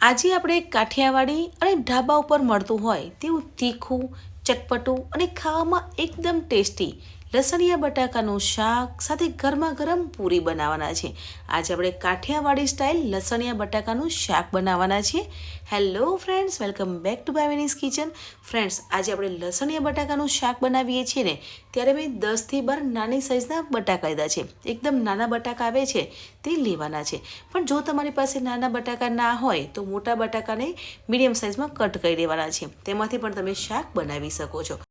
આજે આપણે કાઠિયાવાડી અને ઢાબા ઉપર મળતું હોય તેવું તીખું, ચટપટું અને ખાવામાં એકદમ ટેસ્ટી લસણિયા બટાકાનું શાક સાથે ગરમા ગરમ પૂરી બનાવવાના છે. આજે આપણે કાઠિયાવાડી સ્ટાઇલ લસણિયા બટાકાનું શાક બનાવવાના છે. Hello friends welcome back to બાયવેનીસ kitchen friends આજે આપણે લસણિયા બટાકાનું શાક બનાવીએ છીએ ને, ત્યારે મેં દસથી બાર નાની સાઇઝના બટાકા લીધા છે. એકદમ નાના બટાકા આવે છે, તે લેવાના છે. પણ જો તમારી પાસે નાના બટાકા ના હોય, તો મોટા બટાકાને મીડિયમ સાઇઝમાં કટ કરી દેવાના છે. તેમાંથી પણ તમે શાક બનાવી શકો છો.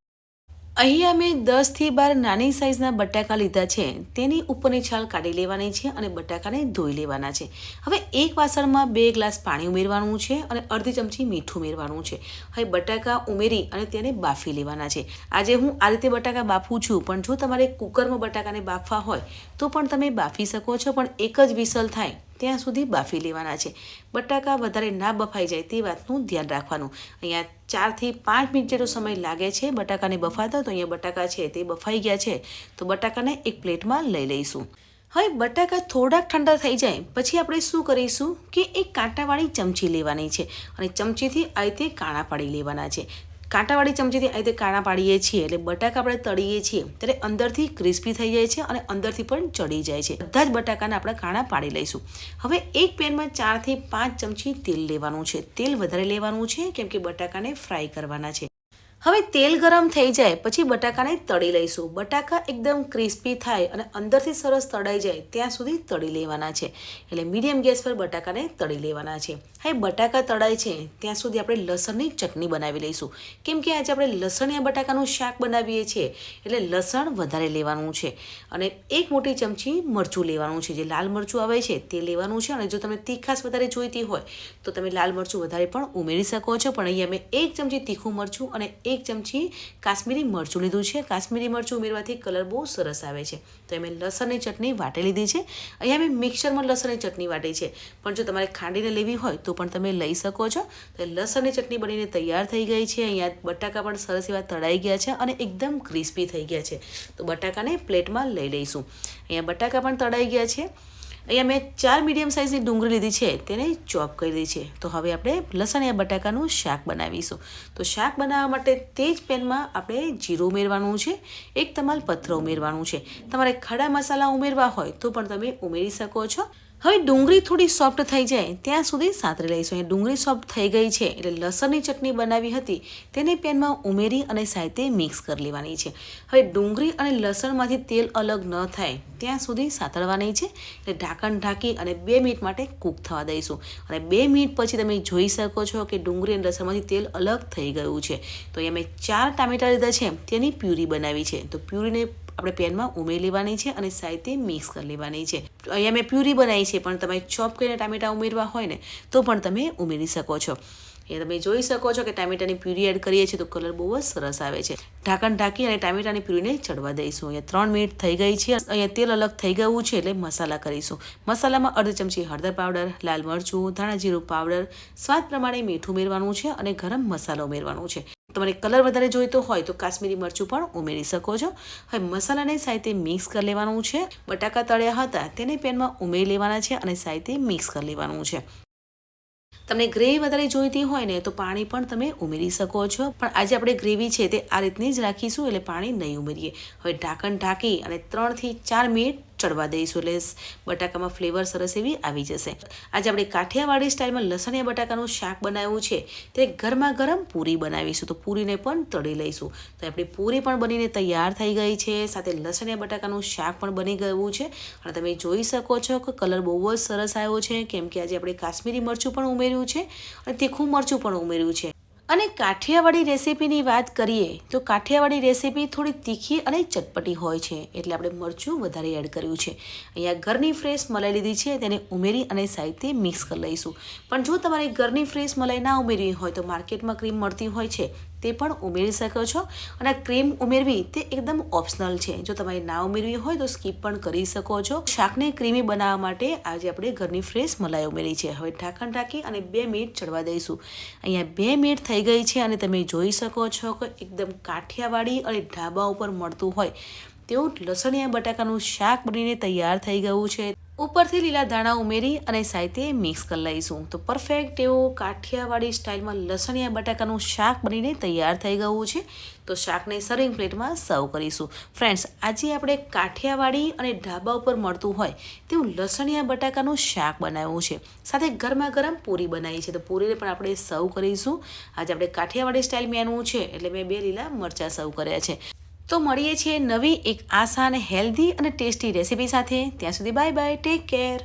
અહીંયા અમે દસથી બાર નાની સાઇઝના બટાકા લીધા છે. તેની ઉપરની છાલ કાઢી લેવાની છે અને બટાકાને ધોઈ લેવાના છે. હવે એક વાસણમાં બે ગ્લાસ પાણી ઉમેરવાનું છે અને અડધી ચમચી મીઠું ઉમેરવાનું છે. હવે બટાકા ઉમેરી અને તેને બાફી લેવાના છે. આજે હું આ રીતે બટાકા બાફું છું, પણ જો તમારે કુકરમાં બટાકાને બાફવા હોય તો પણ તમે બાફી શકો છો, પણ એક જ વિસલ થાય ત્યાં સુધી બાફી લેવાના છે. બટાકા વધારે ના બફાઈ જાય તે વાતનું ધ્યાન રાખવાનું. અહીંયા ચારથી પાંચ મિનિટ જેટલો સમય લાગે છે બટાકાને બફાતા, તો અહીંયા બટાકા છે તે બફાઈ ગયા છે. તો બટાકાને એક પ્લેટમાં લઈ લઈશું. હવે બટાકા થોડાક ઠંડા થઈ જાય, પછી આપણે શું કરીશું કે એક કાંટાવાળી ચમચી લેવાની છે. અને ચમચીથી આ રીતે કાણા પાડી લેવાના છે. કાંટાવાળી ચમચીથી આ રીતે કાણા પાડીએ છીએ એટલે બટાકા આપણે તળીએ છીએ ત્યારે અંદરથી ક્રિસ્પી થઈ જાય છે અને અંદરથી પણ ચડી જાય છે. બધા જ બટાકાને આપણે કાણા પાડી લઈશું. હવે એક પેનમાં ચારથી પાંચ ચમચી તેલ લેવાનું છે. તેલ વધારે લેવાનું છે કેમ કે બટાકાને ફ્રાય કરવાના છે. હવે તેલ ગરમ થઈ જાય, પછી બટાકાને તળી લઈશું. બટાકા એકદમ ક્રિસ્પી થાય અને અંદરથી સરસ તળાઈ જાય, ત્યાં સુધી તળી લેવાના છે. એટલે મીડિયમ ગેસ પર બટાકાને તળી લેવાના છે. હવે બટાકા તળાય છે, ત્યાં સુધી આપણે લસણની ચટણી બનાવી લઈશું. કેમ કે આજે આપણે લસણિયા બટાકાનું શાક બનાવીએ છીએ, એટલે લસણ વધારે લેવાનું છે. અને એક મોટી ચમચી મરચું લેવાનું છે. જે લાલ મરચું આવે છે, તે લેવાનું છે. અને જો તમને તીખાશ વધારે જોઈતી હોય, તો તમે લાલ મરચું વધારે પણ ઉમેરી શકો છો. પણ અહીંયા મેં એક ચમચી તીખું મરચું અને એક ચમચી કાશ્મીરી મરચું લીધું છે. કાશ્મીરી મરચું ઉમેરવાથી કલર બહુ સરસ આવે છે. તો મેં લસણની ચટણી વાટી લીધી છે. અહીંયા મેં મિક્સરમાં લસણની ચટણી વાટી છે. પણ જો તમારે ખાંડીને લેવી હોય તો પણ તમે લઈ શકો છો. તો લસણની ચટણી બનીને તૈયાર થઈ ગઈ છે. અહીંયા બટાકા પણ સરસ એવા તળાઈ ગયા છે અને એકદમ ક્રિસ્પી થઈ ગયા છે. તો બટાકાને પ્લેટમાં લઈ લઈશું. અહીંયા બટાકા પણ તળાઈ ગયા છે. અહીંયા મેં ચાર મીડિયમ સાઇઝની ડુંગળી લીધી છે, તેને ચોપ કરી દીધી છે. તો હવે આપણે લસણ યા બટાકાનું શાક બનાવીશું. તો શાક બનાવવા માટે તે જ પેનમાં આપણે જીરું ઉમેરવાનું છે, એક તમાલ પત્ર ઉમેરવાનું છે. તમારે ખડા મસાલા ઉમેરવા હોય તો પણ તમે ઉમેરી શકો છો. હવે ડુંગળી થોડી સોફ્ટ થઈ જાય, ત્યાં સુધી સાતરી લઈશું. અહીં ડુંગળી સોફ્ટ થઈ ગઈ છે, એટલે લસણની ચટણી બનાવી હતી, તેને પેનમાં ઉમેરી અને સાથે મિક્સ કરી લેવાની છે. હવે ડુંગળી અને લસણમાંથી તેલ અલગ ન થાય, ત્યાં સુધી સાતળવાની છે, એટલે ઢાંકણ ઢાંકી અને બે મિનિટ માટે કૂક થવા દઈશું. અને બે મિનિટ પછી તમે જોઈ શકો છો કે ડુંગળી અને લસણમાંથી તેલ અલગ થઈ ગયું છે. તો અહીંયા મેં ચાર ટામેટા લીધા છે, તેની પ્યુરી બનાવી છે. તો પ્યુરીને આપણે પેનમાં ઉમેરી લેવાની છે અને સાથે મિક્સ કરી લેવાની છે. અહીંયા મેં પ્યુરી બનાવી છે, પણ તમે ચોપ કરીને ટામેટા ઉમેરવા હોય ને, તો પણ તમે ઉમેરી શકો છો. એ તમે જોઈ શકો છો કે ટામેટાની પ્યુરી એડ કરીએ છીએ તો કલર બહુ જ સરસ આવે છે. ઢાંકણ ઢાંકી અને ટામેટાની પ્યુરીને ચડવા દઈશું. અહીંયા ત્રણ મિનિટ થઈ ગઈ છે. અહીંયા તેલ અલગ થઈ ગયું છે એટલે મસાલા કરીશું. મસાલામાં અડધી ચમચી હળદર પાવડર, લાલ મરચું, ધાણા જીરું પાવડર, સ્વાદ પ્રમાણે મીઠું ઉમેરવાનું છે અને ગરમ મસાલો ઉમેરવાનું છે. તમારે કલર વધારે જોઈતો હોય તો કાશ્મીરી મરચું પણ ઉમેરી શકો છો. હવે મસાલાને સાથે મિક્સ કરી લેવાનું છે. બટાકા તળ્યા હતા તેને પેનમાં ઉમેરી લેવાના છે અને સાથે મિક્સ કરી લેવાનું છે. તમને ગ્રેવી વધારે જોઈતી હોય ને તો પાણી પણ તમે ઉમેરી શકો છો. પણ આજે આપણે ગ્રેવી છે તે આ રીતની જ રાખીશું એટલે પાણી નહીં ઉમેરીએ. હવે ઢાંકણ ઢાંકી અને ત્રણથી ચાર મિનિટ ચડવા દઈશું. એટલે બટાકામાં ફ્લેવર સરસ એવી આવી જશે. આજે આપણે કાઠિયાવાડી સ્ટાઇલમાં લસણિયા બટાકાનું શાક બનાવ્યું છે. તે ગરમા ગરમ પૂરી બનાવીશું. તો પૂરીને પણ તળી લઈશું. તો આપણી પૂરી પણ બનીને તૈયાર થઈ ગઈ છે. સાથે લસણિયા બટાકાનું શાક પણ બની ગયું છે. અને તમે જોઈ શકો છો કે કલર બહુ જ સરસ આવ્યો છે. કેમ કે આજે આપણે કાશ્મીરી મરચું પણ ઉમેર્યું છે. અને તીખું મરચું પણ ઉમેર્યું છે. અને કાઠિયાવાડી રેસીપીની વાત કરીએ, તો કાઠિયાવાડી રેસીપી થોડી તીખી અને ચટપટી હોય છે, એટલે આપણે મરચું વધારે એડ કર્યું છે. અહીંયા ઘરની ફ્રેશ મલાઈ લીધી છે, તેને ઉમેરી અને સાહિત્ય મિક્સ કરી લઈશું. પણ જો તમારે ઘરની ફ્રેશ મલાઈ ના ઉમેરવી હોય, તો માર્કેટમાં ક્રીમ મળતી હોય છે તે પણ ઉમેરી શકો છો. અને ક્રીમ ઉમેરવી તે એકદમ ઓપ્શનલ છે. જો તમારે ના ઉમેરવી હોય તો સ્કીપ પણ કરી શકો છો. શાકને ક્રીમી બનાવવા માટે આજે આપણે ઘરની ફ્રેશ મલાઈ ઉમેરી છે. હવે ઢાંકણ ઢાંકી અને બે મિનિટ ચડવા દઈશું. અહીંયા બે મિનિટ થઈ ગઈ છે અને તમે જોઈ શકો છો કે એકદમ કાઠિયાવાડી અને ઢાબા ઉપર મળતું હોય તેવું લસણિયા બટાકાનું શાક બનીને તૈયાર થઈ ગયું છે. ઉપરથી લીલા દાણા ઉમેરી અને સાઈતે મિક્સ કરી લઈશું. તો પરફેક્ટ એવો કાઠિયાવાડી સ્ટાઇલમાં લસણિયા બટાકાનું શાક બનીને તૈયાર થઈ ગયું છે. તો શાકને સર્વિંગ પ્લેટમાં સર્વ કરીશું. ફ્રેન્ડ્સ આજે આપણે કાઠિયાવાડી અને ઢાબા ઉપર મળતું હોય તેવું લસણિયા બટાકાનું શાક બનાવ્યું છે. સાથે ગરમા ગરમ પૂરી બનાવી છે. તો પૂરીને પણ આપણે સર્વ કરીશું. આજે આપણે કાઠિયાવાડી સ્ટાઇલ મેનુ છે. એટલે મેં બે લીલા મરચાં સર્વ કર્યા છે. તો મળીએ છીએ નવી એક આસાન, હેલ્ધી અને ટેસ્ટી રેસીપી સાથે. ત્યાં સુધી બાય બાય ટેક કેર